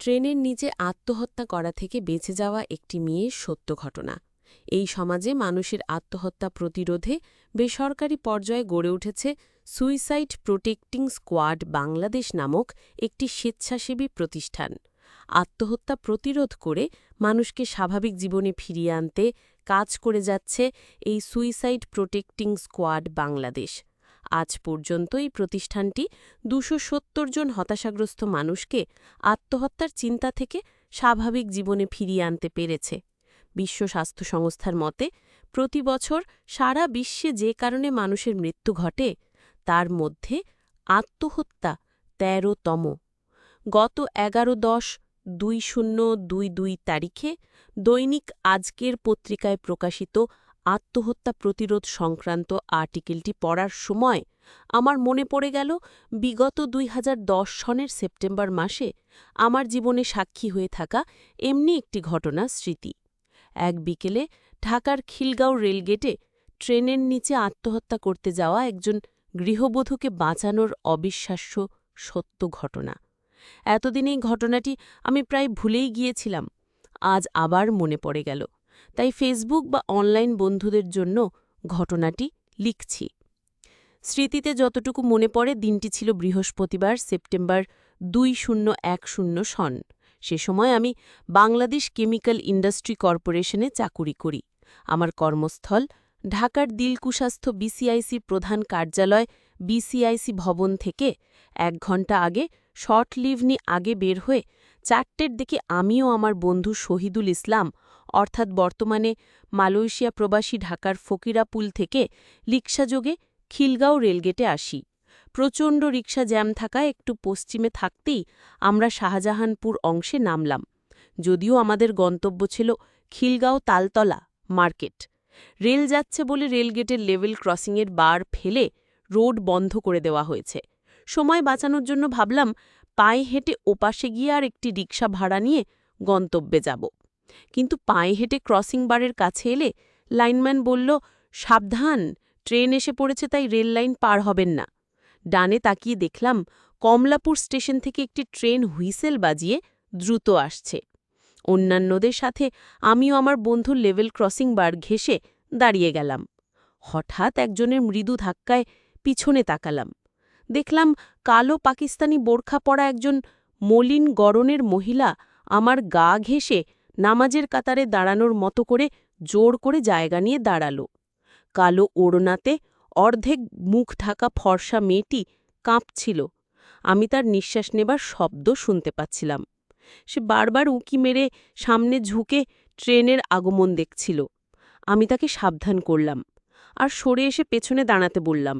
ট্রেনের নিচে আত্মহত্যা করা থেকে বেঁচে যাওয়া একটি মেয়ের সত্য ঘটনা। এই সমাজে মানুষের আত্মহত্যা প্রতিরোধে বেসরকারি পর্যায়ে গড়ে উঠেছে সুইসাইড প্রোটেক্টিং স্কোয়াড বাংলাদেশ নামক একটি স্বেচ্ছাসেবী প্রতিষ্ঠান। আত্মহত্যা প্রতিরোধ করে মানুষকে স্বাভাবিক জীবনে ফিরিয়ে আনতে কাজ করে যাচ্ছে এই সুইসাইড প্রোটেক্টিং স্কোয়াড বাংলাদেশ। আজ পর্যন্ত এই প্রতিষ্ঠানটি দুশো জন হতাশাগ্রস্ত মানুষকে আত্মহত্যার চিন্তা থেকে স্বাভাবিক জীবনে ফিরিয়ে আনতে পেরেছে। বিশ্ব স্বাস্থ্য সংস্থার মতে, প্রতি বছর সারা বিশ্বে যে কারণে মানুষের মৃত্যু ঘটে, তার মধ্যে আত্মহত্যা তেরোতম। গত এগারো দশ দুই শূন্য দুই দুই তারিখে দৈনিক আজকের পত্রিকায় প্রকাশিত আত্মহত্যা প্রতিরোধ সংক্রান্ত আর্টিকেলটি পড়ার সময় আমার মনে পড়ে গেল, বিগত দুই সনের সেপ্টেম্বর মাসে আমার জীবনে সাক্ষী হয়ে থাকা এমনি একটি ঘটনা স্মৃতি। এক বিকেলে ঢাকার খিলগাঁও রেলগেটে ট্রেনের নিচে আত্মহত্যা করতে যাওয়া একজন গৃহবধূকে বাঁচানোর অবিশ্বাস্য সত্য ঘটনা। এতদিন এই ঘটনাটি আমি প্রায় ভুলেই গিয়েছিলাম, আজ আবার মনে পড়ে গেল। তাই ফেসবুক বা অনলাইন বন্ধুদের জন্য ঘটনাটি লিখছি। স্মৃতিতে যতটুকু মনে পড়ে, দিনটি ছিল বৃহস্পতিবার, সেপ্টেম্বর দুই শূন্য এক শূন্য সন। সে সময় আমি বাংলাদেশ কেমিক্যাল ইন্ডাস্ট্রি কর্পোরেশনে চাকুরি করি। আমার কর্মস্থল ঢাকার দিলকুস্বাস্থ্য বিসিআইসির প্রধান কার্যালয় বিসিআইসি ভবন থেকে এক ঘণ্টা আগে শর্ট লিভ নি আগে বের হয়ে চারটের দিকে আমিও আমার বন্ধু শহীদুল ইসলাম, অর্থাৎ বর্তমানে মালয়েশিয়া প্রবাসী ঢাকার ফকিরাপুল থেকে রিক্সাযোগে খিলগাঁও রেলগেটে আসি। প্রচণ্ড রিক্সা জ্যাম থাকা একটু পশ্চিমে থাকতেই আমরা শাহজাহানপুর অংশে নামলাম, যদিও আমাদের গন্তব্য ছিল খিলগাঁও তালতলা মার্কেট। রেল যাচ্ছে বলে রেলগেটের লেভেল ক্রসিংয়ের বার ফেলে রোড বন্ধ করে দেওয়া হয়েছে। সময় বাঁচানোর জন্য ভাবলাম পায়ে হেঁটে ওপাশে গিয়ে আর একটি রিক্সা ভাড়া নিয়ে গন্তব্যে যাব। কিন্তু পায়ে হেঁটে ক্রসিং বারের কাছে এলে লাইনম্যান বলল, সাবধান, ট্রেন এসে পড়েছে তাই রেল লাইন পার হবেন না। ডানে তাকিয়ে দেখলাম কমলাপুর স্টেশন থেকে একটি ট্রেন হুইসেল বাজিয়ে দ্রুত আসছে। অন্যান্যদের সাথে আমিও আমার বন্ধুর লেভেল ক্রসিং বার ঘেসে দাঁড়িয়ে গেলাম। হঠাৎ একজনের মৃদু ধাক্কায় পিছনে তাকালাম। দেখলাম কালো পাকিস্তানি বোরখা পরা একজন মলিন গরনের মহিলা আমার গা ঘেঁষে নামাজের কাতারে দাঁড়ানোর মতো করে জোর করে জায়গা নিয়ে দাঁড়াল। কালো ওড়নাতে অর্ধেক মুখ ঢাকা ফর্সা মেয়েটি কাঁপছিল। আমি তার নিঃশ্বাস নেবার শব্দ শুনতে পাচ্ছিলাম। সে বারবার উঁকি মেরে সামনে ঝুঁকে ট্রেনের আগমন দেখছিল। আমি তাকে সাবধান করলাম আর সরে এসে পেছনে দাঁড়াতে বললাম,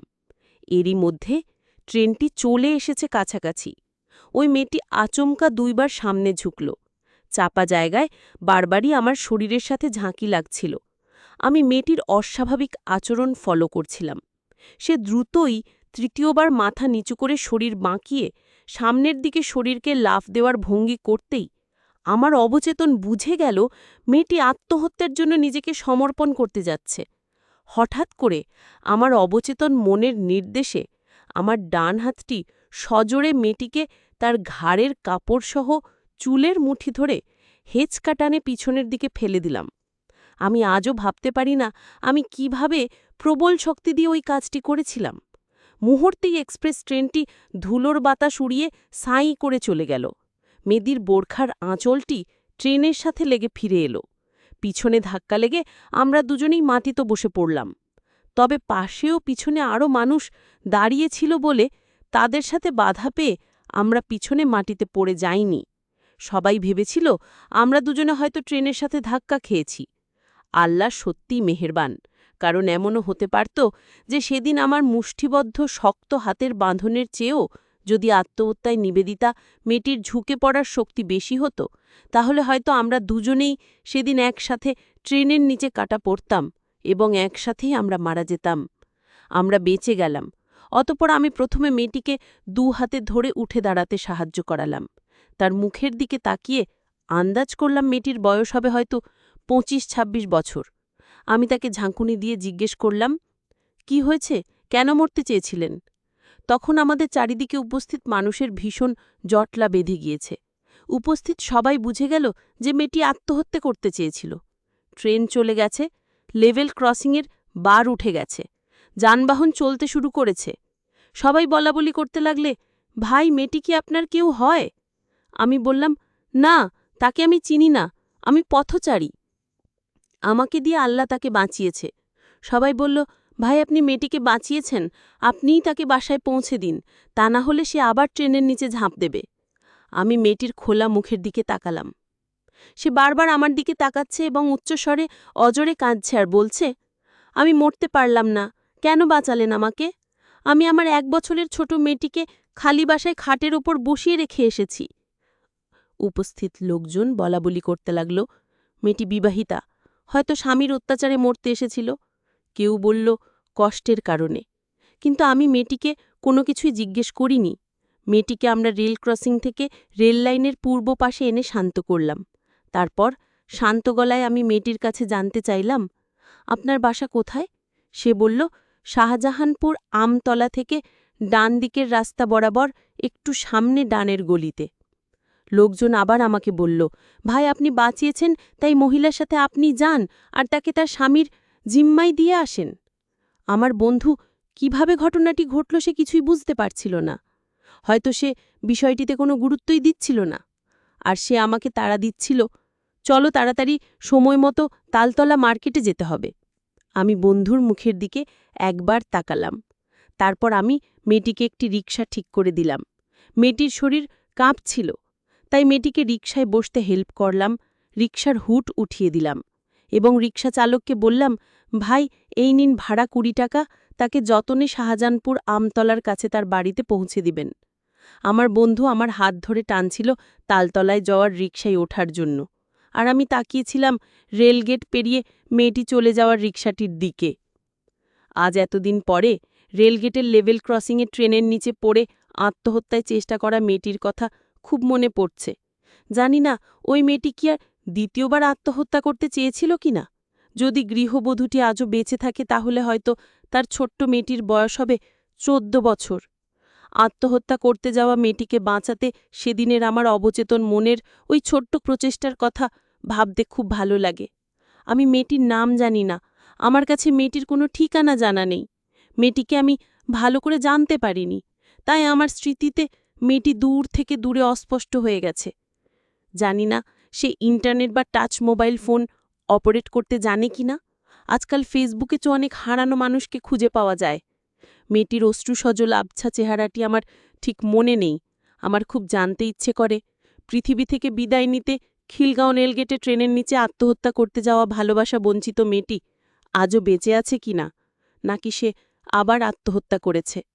এরই মধ্যে ট্রেনটি চলে এসেছে কাছাকাছি। ওই মেয়েটি আচমকা দুইবার সামনে ঝুঁকল। চাপা জায়গায় বারবারই আমার শরীরের সাথে ঝাঁকি লাগছিল। আমি মেয়েটির অস্বাভাবিক আচরণ ফলো করছিলাম। সে দ্রুতই তৃতীয়বার মাথা নিচু করে শরীর বাঁকিয়ে সামনের দিকে শরীরকে লাফ দেওয়ার ভঙ্গি করতেই আমার অবচেতন বুঝে গেল মেয়েটি আত্মহত্যার জন্য নিজেকে সমর্পণ করতে যাচ্ছে। হঠাৎ করে আমার অবচেতন মনের নির্দেশে আমার ডান হাতটি সজোরে মেয়েটিকে তার ঘাড়ের কাপড়সহ চুলের মুঠি ধরে হেঁচকাটানে পিছনের দিকে ফেলে দিলাম। আমি আজও ভাবতে পারি না আমি কীভাবে প্রবল শক্তি দিয়ে ওই কাজটি করেছিলাম। মুহূর্তেই এক্সপ্রেস ট্রেনটি ধুলোর বাতাস উড়িয়ে সাঁই করে চলে গেল। মেদির বোরখার আঁচলটি ট্রেনের সাথে লেগে ফিরে এলো। পিছনে ধাক্কা লেগে আমরা দুজনেই মাটিতে বসে পড়লাম। তবে পাশেও পিছনে আরও মানুষ দাঁড়িয়েছিল বলে তাদের সাথে বাধা পেয়ে আমরা পিছনে মাটিতে পড়ে যাইনি। সবাই ভেবেছিল, আমরা দুজনে হয়তো ট্রেনের সাথে ধাক্কা খেয়েছি। আল্লাহ সত্যিই মেহেরবান, কারণ এমনও হতে পারত যে সেদিন আমার মুষ্টিবদ্ধ, শক্ত হাতের বাঁধনের চেয়েও যদি আত্মহত্যায় নিবেদিতা মেয়েটির ঝুঁকে পড়ার শক্তি বেশি হতো, তাহলে হয়তো আমরা দুজনেই সেদিন একসাথে ট্রেনের নিচে কাটা পড়তাম। এবং একসাথেই আমরা মারা যেতাম। আমরা বেঁচে গেলাম। অতপর আমি প্রথমে মেয়েটিকে দু হাতে ধরে উঠে দাঁড়াতে সাহায্য করালাম। তার মুখের দিকে তাকিয়ে আন্দাজ করলাম মেয়েটির বয়স হবে হয়তো পঁচিশ ২৬ বছর। আমি তাকে ঝাঁকুনি দিয়ে জিজ্ঞেস করলাম, কি হয়েছে? কেন মরতে চেয়েছিলেন? তখন আমাদের চারিদিকে উপস্থিত মানুষের ভীষণ জটলা বেঁধে গিয়েছে। উপস্থিত সবাই বুঝে গেল যে মেয়েটি আত্মহত্যা করতে চেয়েছিল। ট্রেন চলে গেছে লেভেল ক্রসিংয়ের বার উঠে গেছে। যানবাহন চলতে শুরু করেছে। সবাই বলাবলি করতে লাগলে, ভাই, মেয়েটি কি আপনার কেউ হয়? আমি বললাম, না, তাকে আমি চিনি না, আমি পথচারী। আমাকে দিয়ে আল্লাহ তাকে বাঁচিয়েছে। সবাই বলল, ভাই, আপনি মেয়েটিকে বাঁচিয়েছেন, আপনিই তাকে বাসায় পৌঁছে দিন, তা না হলে সে আবার ট্রেনের নিচে ঝাঁপ দেবে। আমি মেয়েটির খোলা মুখের দিকে তাকালাম। সে বারবার আমার দিকে তাকাচ্ছে এবং উচ্চস্বরে অজরে কাঁদছে আর বলছে, আমি মরতে পারলাম না, কেন বাঁচালেন আমাকে? আমি আমার এক বছরের ছোট মেয়েটিকে খালি বাসায় খাটের ওপর বসিয়ে রেখে এসেছি। উপস্থিত লোকজন বলাবলি করতে লাগল, মেয়েটি বিবাহিতা, হয়তো স্বামীর অত্যাচারে মরতে এসেছিল। কেউ বলল, কষ্টের কারণে। কিন্তু আমি মেয়েটিকে কোনো কিছুই জিজ্ঞেস করিনি। মেয়েটিকে আমরা রেল ক্রসিং থেকে রেল লাইনের পূর্ব পাশে এনে শান্ত করলাম। তারপর শান্ত গলায় আমি মেয়েটির কাছে জানতে চাইলাম, আপনার বাসা কোথায়? সে বলল, শাহজাহানপুর আমতলা থেকে ডান দিকের রাস্তা বরাবর একটু সামনে ডানের গলিতে। লোকজন আবার আমাকে বলল, ভাই, আপনি বাঁচিয়েছেন, তাই মহিলার সাথে আপনি যান আর তাকে তার স্বামীর জিম্মাই দিয়ে আসেন। আমার বন্ধু, কীভাবে ঘটনাটি ঘটল সে কিছুই বুঝতে পারছিল না। হয়তো সে বিষয়টিতে কোনো গুরুত্বই দিচ্ছিল না। আর সে আমাকে তাড়া দিচ্ছিল চলো তাড়াতাড়ি সময় মতো তালতলা মার্কেটে যেতে হবে। আমি বন্ধুর মুখের দিকে একবার তাকালাম। তারপর আমি মেয়েটিকে একটি রিক্সা ঠিক করে দিলাম। মেয়েটির শরীর কাঁপছিল, তাই মেয়েটিকে রিকশায় বসতে হেল্প করলাম, রিকশার হুট উঠিয়ে দিলাম এবং রিকশা চালককে বললাম, ভাই, এই নিন ভাড়া কুড়ি টাকা, তাকে যতনে শাহজাহানপুর আমতলার কাছে তার বাড়িতে পৌঁছে দিবেন। আমার বন্ধু আমার হাত ধরে টানছিল তালতলায় যাওয়ার রিকশায় ওঠার জন্য। আর আমি তাকিয়েছিলাম রেলগেট পেরিয়ে মেয়েটি চলে যাওয়ার রিকশাটির দিকে। আজ এতদিন পরে রেলগেটের লেভেল ক্রসিংয়ে ট্রেনের নিচে পড়ে আত্মহত্যায় চেষ্টা করা মেয়েটির কথা খুব মনে পড়ছে। জানি না, ওই মেয়েটি কি আর দ্বিতীয়বার আত্মহত্যা করতে চেয়েছিল কিনা যদি গৃহবধূটি আজও বেঁচে থাকে তাহলে হয়তো তার ছোট্ট মেয়েটির বয়স হবে চোদ্দ বছর। আত্মহত্যা করতে যাওয়া মেয়েটিকে বাঁচাতে সেদিনের আমার অবচেতন মনের ওই ছোট্ট প্রচেষ্টার কথা ভাবতে খুব ভালো লাগে। আমি মেয়েটির নাম জানি না। আমার কাছে মেয়েটির কোনো ঠিকানা জানা নেই। মেয়েটিকে আমি ভালো করে জানতে পারিনি। তাই আমার স্মৃতিতে মেয়েটি দূর থেকে দূরে অস্পষ্ট হয়ে গেছে। জানি না সে ইন্টারনেট বা টাচ মোবাইল ফোন অপারেট করতে জানে কি না আজকাল ফেসবুকে তো অনেক হারানো মানুষকে খুঁজে পাওয়া যায়। মেয়েটির অশ্রুসজল আবছা চেহারাটি আমার ঠিক মনে নেই। আমার খুব জানতে ইচ্ছে করে। পৃথিবী থেকে বিদায় নিতে খিলগাঁও রেলগেটে ট্রেনের নিচে আত্মহত্যা করতে যাওয়া ভালোবাসা বঞ্চিত মেয়েটি আজও বেঁচে আছে কিনা, নাকি সে আবার আত্মহত্যা করেছে?